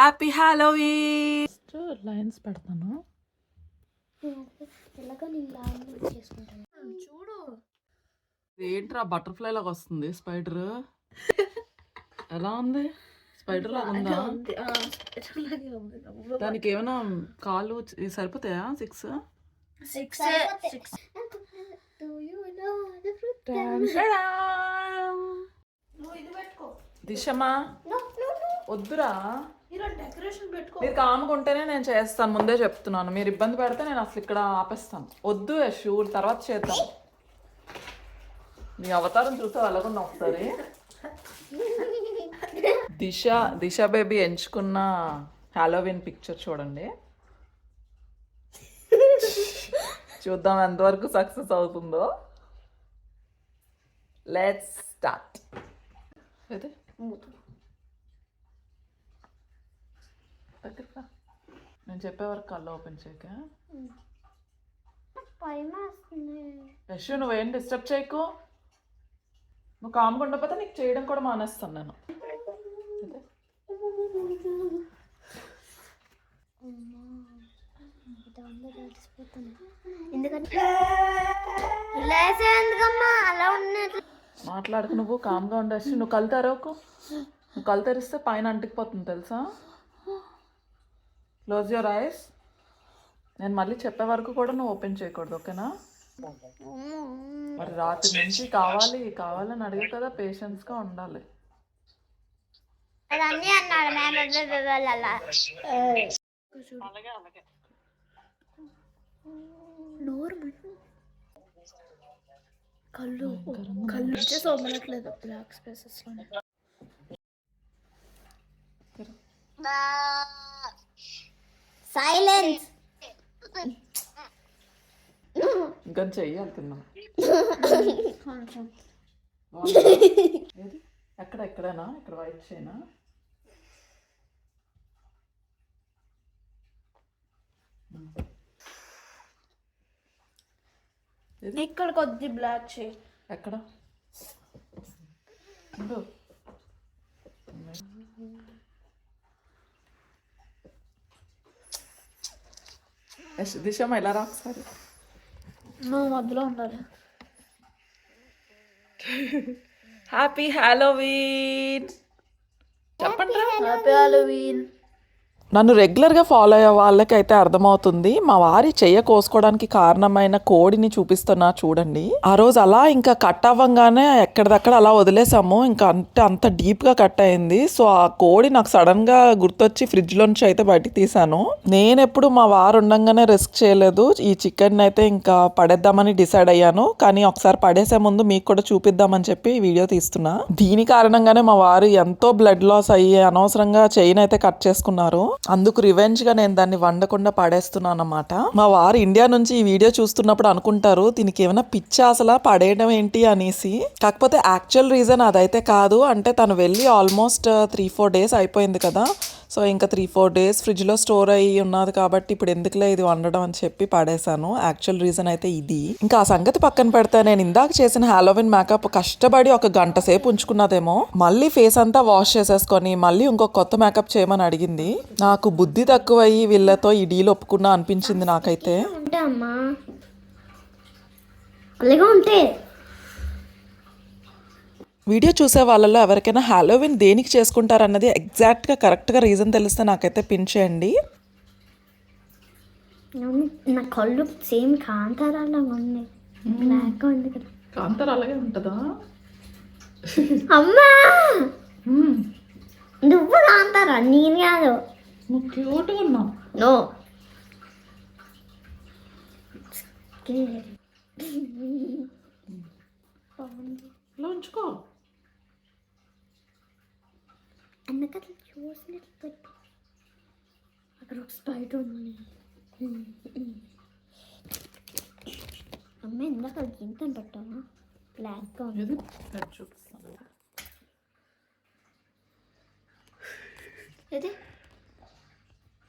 Happy హ్యాలోవీ lines పెడతాను. చూడు. ఏంట్రా బటర్ఫ్లై లాగా వస్తుంది స్పైడర్ ఎలా ఉంది? స్పైడర్ లాగా ఉందా? దానికి ఏమైనా ఇవి సరిపోతాయా? సిక్స్ సిక్స్ సిక్స్ దిశమా? No, no, no. వద్దురా. మీరు కామ్గా ఉంటేనే నేను చేస్తాను ముందే చెప్తున్నాను. మీరు ఇబ్బంది పెడితే నేను అసలు ఇక్కడ ఆపేస్తాను. వద్దు యశు తర్వాత చేద్దాం. నీ అవతారం చూస్తే వెళ్ళకుండా ఒకసారి. దిశ దిశ బేబీ ఎంచుకున్న హాలోవిన్ పిక్చర్ చూడండి. చూద్దాం ఎంతవరకు సక్సెస్ అవుతుందో. లెట్స్ స్టార్ట్ అయితే? దగ్గరికి రా. నేను చెప్పే వరకు కళ్ళు ఓపెన్ చేయక యశు నువ్వేం డిస్టర్బ్ చేయకు. నువ్వు కామ్గా ఉండకపోతే నీకు చేయడం కూడా మానేస్తాను నేను. మాట్లాడుకు నువ్వు కామ్గా ఉండొచ్చు నువ్వు కళ్ళు తెరవకు. నువ్వు కళ్ళు తెరిస్తే పైన అంటికిపోతుంది తెలుసా? క్లోజ్ యువర్ ఐస్ నేను మళ్ళీ చెప్పే వరకు కూడా నువ్వు ఓపెన్ చేయకూడదు ఓకేనా మరి రాత్రి నుంచి కావాలి కావాలని అడిగి కదా ఉండాలి. అన్నాడు మేము అలా నోరు కళ్ళు కళ్ళు వచ్చే సోమనట్లేదు బ్లాక్ స్పేసెస్ సైలెన్స్ ఇంకా తిన్నా ఏది? ఎక్కడ ఎక్కడైనా? ఇక్కడ వైట్ చేయనా ఇక్కడ కొద్ది బ్లాక్ చేయి ఎక్కడ? యశ్, దిశమ్మ ఇలా రా ఒకసారి నువ్వు మధ్యలో ఉండాలి హ్యాపీ హ్యాలోవీన్ చెప్పండి. హ్యాపీ హాలోవీన్ నన్ను రెగ్యులర్గా ఫాలో అయ్యే వాళ్ళకైతే అర్థమవుతుంది. మా వారి చెయ్య కోసుకోవడానికి కారణమైన కోడిని చూపిస్తున్నా చూడండి. ఆ రోజు అలా ఇంకా కట్ అవ్వంగానే ఎక్కడిదక్కడ అలా వదిలేసాము. ఇంకా అంటే అంత డీప్గా కట్ అయింది. సో ఆ కోడి నాకు సడన్గా గుర్తొచ్చి ఫ్రిడ్జ్లో నుంచి అయితే బయటికి తీశాను. నేను ఎప్పుడు మా వారు ఉండంగానే రిస్క్ చేయలేదు. ఈ చికెన్ అయితే ఇంకా పడేద్దామని డిసైడ్ అయ్యాను. కానీ ఒకసారి పడేసే ముందు మీకు కూడా చూపిద్దామని చెప్పి వీడియో తీస్తున్నా. దీని కారణంగానే మా వారు ఎంతో బ్లడ్ లాస్ అయ్యి అనవసరంగా చెయ్యిని అయితే కట్ చేసుకున్నారు. అందుకు రివెంజ్గా నేను దాన్ని వండకుండా పడేస్తున్నాను అనమాట మా వారు ఇండియా నుంచి ఈ వీడియో చూస్తున్నప్పుడు అనుకుంటారు దీనికి ఏమైనా పిచ్చా అసలు? పడేయడం ఏంటి? అనేసి. కాకపోతే యాక్చువల్ రీజన్ అదైతే కాదు. అంటే తను వెళ్ళి ఆల్మోస్ట్ త్రీ ఫోర్ డేస్ అయిపోయింది కదా. సో ఇంకా త్రీ ఫోర్ డేస్ ఫ్రిడ్జ్లో స్టోర్ అయ్యి ఉన్నది కాబట్టి ఇప్పుడు ఎందుకులే ఇది వండడం అని చెప్పి పడేశాను. యాక్చువల్ రీజన్ అయితే ఇది. ఇంకా ఆ సంగతి పక్కన పెడితే నేను ఇందాక చేసిన హాలోవిన్ మేకప్ కష్టపడి ఒక గంట సేపు ఉంచుకున్నదేమో. మళ్ళీ ఫేస్ అంతా వాష్ చేసేసుకొని మళ్ళీ ఇంకో కొత్త మేకప్ చేయమని అడిగింది. నాకు బుద్ధి తక్కువయ్యి వీళ్ళతో ఈ డీల్ ఒప్పుకున్నా అనిపించింది నాకైతే. అమ్మా అలాగే ఉంటే వీడియో చూసే వాళ్ళలో ఎవరికైనా హాలోవిన్ దేనికి చేసుకుంటారన్నది ఎగ్జాక్ట్గా కరెక్ట్గా రీజన్ తెలిస్తే నాకైతే పిన్ చేయండి. నా కళ్ళు సేమ్ కాంతారాలాగా ఉంది బ్లాక్ ఉంది కదా. కాంతారు అలాగే ఉంటుందా? అమ్మా! నువ్వు కాంతారా? నేను కాదు. నువ్వు క్యూట్గా ఉన్నావు. నో. ఇలా ఉంచుకో అందుకట్లా చూసినట్టు పెట్టు. అక్కడ ఒక స్పైడర్ ఉంది. అమ్మ ఇందాక ఇంత పెట్టావా బ్లాక్గా ఉంది. చూపిస్తాను. ఇది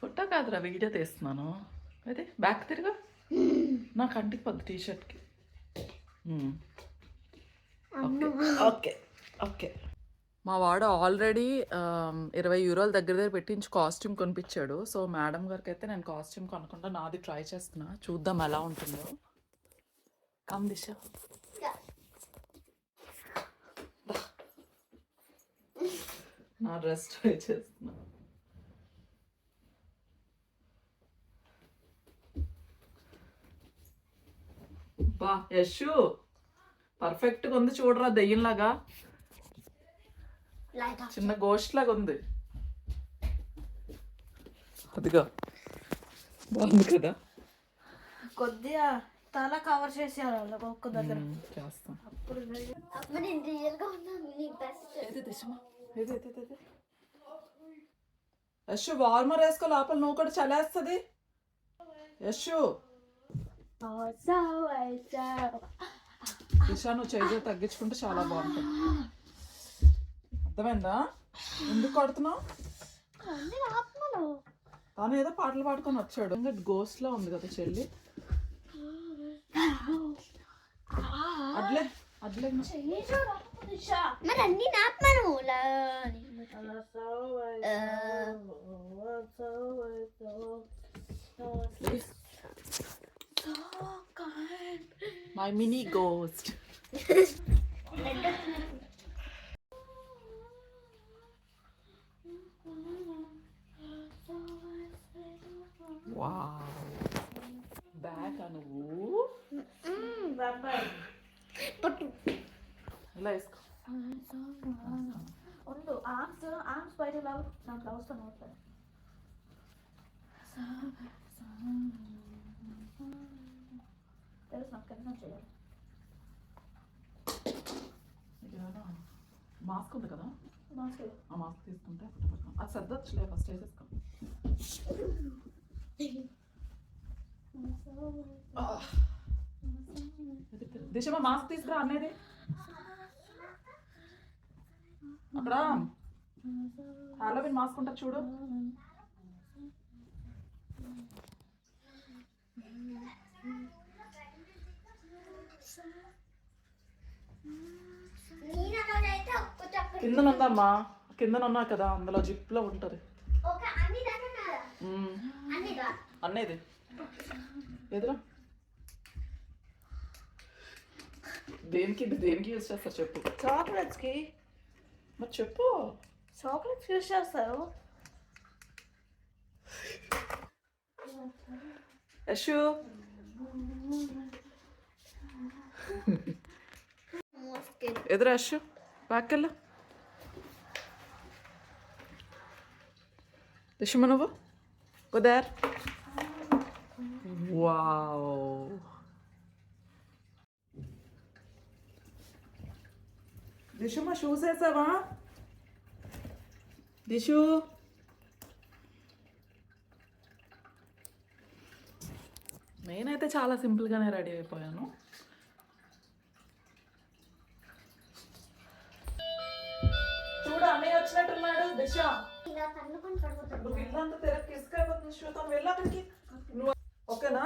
ఫోటో కాదురా వీడియో తీస్తున్నాను. అయితే బ్యాక్ తిరుగు. నాకు కంటికి పొద్దు టీ షర్ట్కి ఓకే. ఓకే. ఓకే. మా వాడు ఆల్రెడీ ఇరవై యూరోల దగ్గర దగ్గర పెట్టించి కాస్ట్యూమ్ కొనిపించాడు. సో మేడం గారికి అయితే నేను కాస్ట్యూమ్ కొనకుండా నాది ట్రై చేస్తున్నా. చూద్దాం ఎలా ఉంటుందో. కమ్ దిశ నా డ్రెస్ ట్రై చేస్తున్నా. బా యశు. పర్ఫెక్ట్గా ఉంది చూడరా దెయ్యంలాగా. చిన్న గోస్ట్ లాగా ఉంది. అదిగా. బాగుంది కదా? కొద్దిగా తల కవర్ చేసేయాలి వాళ్ళకి ఒక్క దగ్గర. చేస్తాం. అప్పుడు నేను రియల్గా ఉన్నాను నీ బెస్ట్ ఏది దిశమా ఏది ఏది ఏది, ఏది యశు వార్మర్ వేసుకో లోపల నువ్వు కూడా చలేస్తుంది. యశు. దిశ నువ్వు చేయి తగ్గించుకుంటే చాలా బాగుంటుంది. అర్థమైందా? ఎందుకు కొడుతున్నావు? తాను ఏదో పాటలు పాడుకొని వచ్చాడు. ఇంకా గోస్ట్ లా ఉంది కదా చెల్లి. మరి అన్ని my mini ghost wow bag నువ్వు పట్టు. ఇలా వేసుకో. ఉండు ఆర్మ్స్ ఆర్మ్స్ బయట లావు దాంట్లో అవసరం అవుతుంది తెలుసు నాకు కింద చేయాలి. మాస్క్ ఉంది కదా? మాస్క్ ఆ మాస్క్ తీసుకుంటే. అది సర్దొచ్చులే ఫస్ట్ వేసేసుకో. దిశమ మాస్క్ తీసుకురా అనేది అక్కడ హాలోవిన్ మాస్క్ ఉంటుంది చూడు. ఒక్క చక్క కింద అందులో జిప్లో ఉంటది ఒక అన్ని దగ్గర మ్మ్. అన్నిగా అన్నేది ఎదురా. దేనికి దేనికి యూజ్ చేస్తారు చెప్పు. చాక్లెట్స్కి? మరి చెప్పు. చాక్లెట్స్ యూస్ చేస్తారు. యశు. ఎదురా యశు. బ్యాక్కెళ్ళు. దిశమ నువ్వు? కుదార్ వావ్ దిశమ షూస్ వేసావా దిశు నేనైతే చాలా సింపుల్గానే రెడీ అయిపోయాను. చూడు అన్నయ్య వచ్చినట్టున్నాడు దిశ. నువ్వు ఇల్లంతా ఇసుకైపోతుంది శ్వేత వెళ్ళి అక్కడికి? నువ్వు ఓకేనా?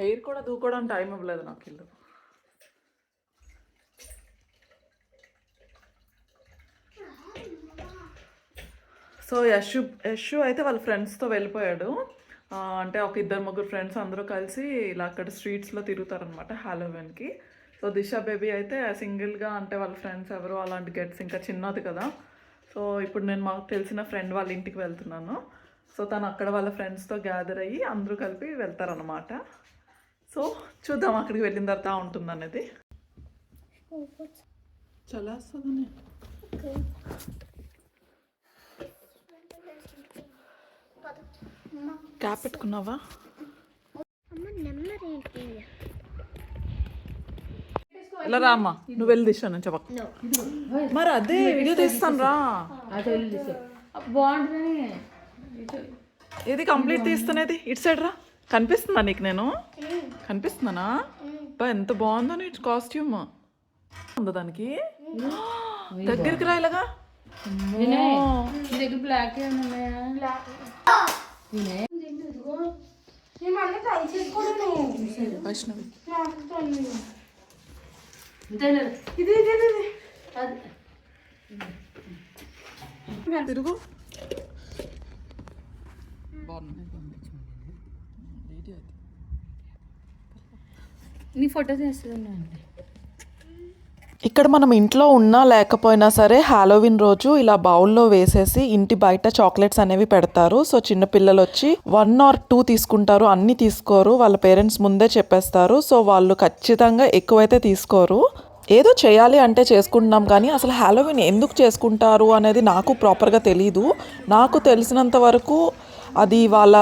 హెయిర్ కూడా దూకోవడానికి టైం ఇవ్వలేదు నాకు ఇల్లు. సో యశు యశు అయితే వాళ్ళ ఫ్రెండ్స్తో వెళ్ళిపోయాడు. అంటే ఒక ఇద్దరు ముగ్గురు ఫ్రెండ్స్ అందరూ కలిసి ఇలా అక్కడ స్ట్రీట్స్లో తిరుగుతారనమాట హాలోవెన్కి సో దిశ బేబీ అయితే సింగిల్గా అంటే వాళ్ళ ఫ్రెండ్స్ ఎవరు అలాంటి గెట్స్ ఇంకా చిన్నది కదా. సో ఇప్పుడు నేను మాకు తెలిసిన ఫ్రెండ్ వాళ్ళ ఇంటికి వెళ్తున్నాను. సో తను అక్కడ వాళ్ళ ఫ్రెండ్స్తో గ్యాదర్ అయ్యి అందరూ కలిపి వెళ్తారనమాట సో చూద్దాం అక్కడికి వెళ్ళిన తర్వాత ఉంటుంది అనేది చలేస్తుందని. క్యాప్ పెట్టుకున్నావా? ఇలా రా అమ్మా. నువ్వు వెళ్ళి తీసా నేను చెప్పక మరి అదే వీడియో తీస్తాను రా. ఇది కంప్లీట్ తీస్తున్నది? ఇటు సైడ్ రా. కనిపిస్తుందా నీకు నేను? కనిపిస్తున్నానా బా ఎంత బాగుందో నీ కాస్ట్యూమ్ ఉందా దానికి? దగ్గరికి రా ఇలాగా. వైష్ణవి ఇది ఇది ఇది, ఇది. తిరుగు. నీ ఫోటో తీస్తున్నాను ఇక్కడ మనం ఇంట్లో ఉన్నా లేకపోయినా సరే హాలోవిన్ రోజు ఇలా బౌల్లో వేసేసి ఇంటి బయట చాక్లెట్స్ అనేవి పెడతారు. సో చిన్న పిల్లలు వచ్చి వన్ ఆర్ టూ తీసుకుంటారు. అన్ని తీసుకోరు. వాళ్ళ పేరెంట్స్ ముందే చెప్పేస్తారు. సో వాళ్ళు ఖచ్చితంగా ఎక్కువైతే తీసుకోరు. ఏదో చేయాలి అంటే చేసుకుంటున్నాం కానీ అసలు హాలోవిన్ ఎందుకు చేసుకుంటారు అనేది నాకు ప్రాపర్గా తెలీదు. నాకు తెలిసినంత వరకు అది వాళ్ళ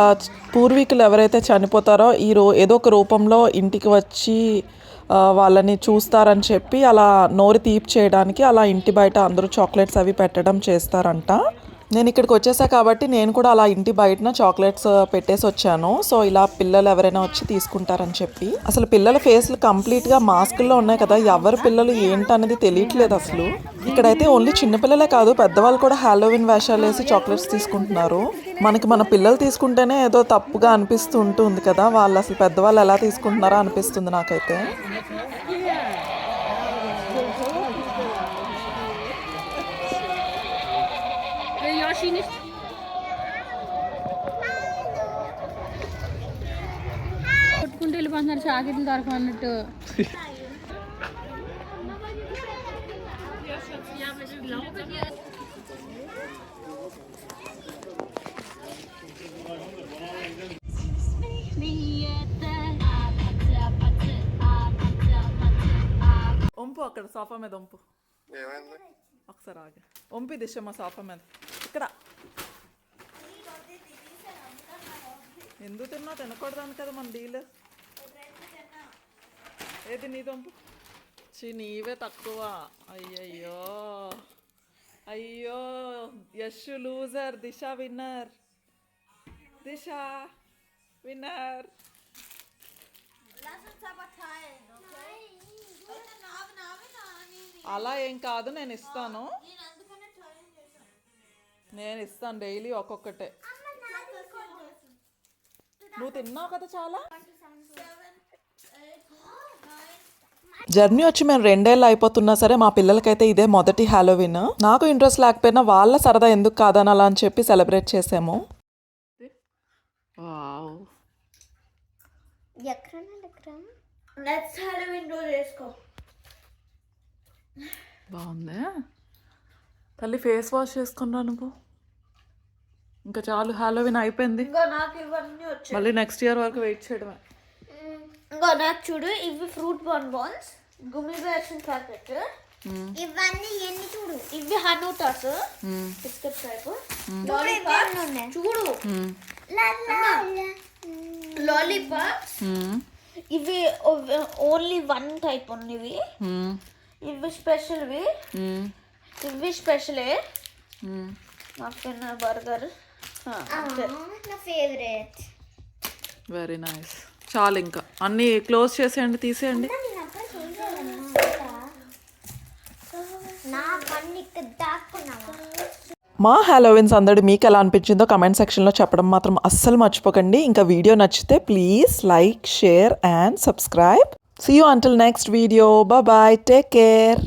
పూర్వీకులు ఎవరైతే చనిపోతారో ఈ రో ఏదో ఒక రూపంలో ఇంటికి వచ్చి వాళ్ళని చూస్తారని చెప్పి అలా నోరు తీపి చేయడానికి అలా ఇంటి బయట అందరూ చాక్లెట్స్ అవి పెట్టడం చేస్తారంట. నేను ఇక్కడికి వచ్చేసా కాబట్టి నేను కూడా అలా ఇంటి బయటన చాక్లెట్స్ పెట్టేసి వచ్చాను. సో ఇలా పిల్లలు ఎవరైనా వచ్చి తీసుకుంటారని చెప్పి. అసలు పిల్లల ఫేస్లు కంప్లీట్గా మాస్కుల్లో ఉన్నాయి కదా ఎవరి పిల్లలు ఏంటనేది తెలియట్లేదు అసలు. ఇక్కడైతే ఓన్లీ చిన్నపిల్లలే కాదు పెద్దవాళ్ళు కూడా హాలోవిన్ వేషాలు వేసి చాక్లెట్స్ తీసుకుంటున్నారు. మనకి మన పిల్లలు తీసుకుంటేనే ఏదో తప్పుగా అనిపిస్తూ ఉంటుంది కదా వాళ్ళు అసలు పెద్దవాళ్ళు ఎలా తీసుకుంటున్నారో అనిపిస్తుంది నాకైతే. కొట్టుకుంటూ వెళ్ళిపోతున్నారు చాకెట్లు దొరకమన్నట్టు వంపు అక్కడ సోఫా మీద వంపు ఒకసారి ఆగి వంపి దిశ మా సోఫా మీద ఇక్కడ ఎందుకు తిన్నా తినకూడదాను కదా మన డీల్. ఏది నీ వంపు చి నీవే తక్కువ. అయ్యయ్యో. అయ్యో Yash loser Disha winner. Disha winner. అలా ఏం కాదు నేను ఇస్తాను. నేను ఇస్తాను డైలీ ఒక్కొక్కటే. నువ్వు తిన్నావు కదా చాలా? జర్నీ వచ్చి మేము రెండేళ్ళు అయిపోతున్నా సరే మా పిల్లలకైతే ఇదే మొదటి హాలోవిన్ నాకు ఇంట్రెస్ట్ లేకపోయినా వాళ్ళ సరదా ఎందుకు కాదనాలా అని చెప్పి సెలబ్రేట్ చేసాము. బాగుంది? తల్లి ఫేస్ వాష్ చేసుకున్నా నువ్వు? ఇంకా చాలు హాలోవిన్ అయిపోయింది. ఇంకా నాకు ఇవన్నీ వచ్చాయి. మళ్ళీ నెక్స్ట్ ఇయర్ వరకు వెయిట్ చేయడమే. ఇంకా నాకు చూడు ఇవి ఫ్రూట్ బాన్ బాన్స్ గుమ్మి వేసిన ప్యాకెట్ ఇవన్నీ ఎన్ని చూడు? ఇవి హనూటాస్ బిస్కెట్ టైప్ చూడు. లాలీపాప్ ఇవి ఓన్లీ వన్ టైప్ ఉన్నవి. ఇవి స్పెషల్వి ఇవి స్పెషలే మఫిన్ బర్గర్ నా ఫేవరెట్ వెరీ నైస్ చాలు ఇంకా. అన్నీ క్లోజ్ చేసేయండి తీసేయండి. మా హాలోవిన్స్ అందడి మీకు ఎలా అనిపించిందో కమెంట్ సెక్షన్లో చెప్పడం మాత్రం అస్సలు మర్చిపోకండి. ఇంకా వీడియో నచ్చితే please like share and subscribe see you until next video bye take care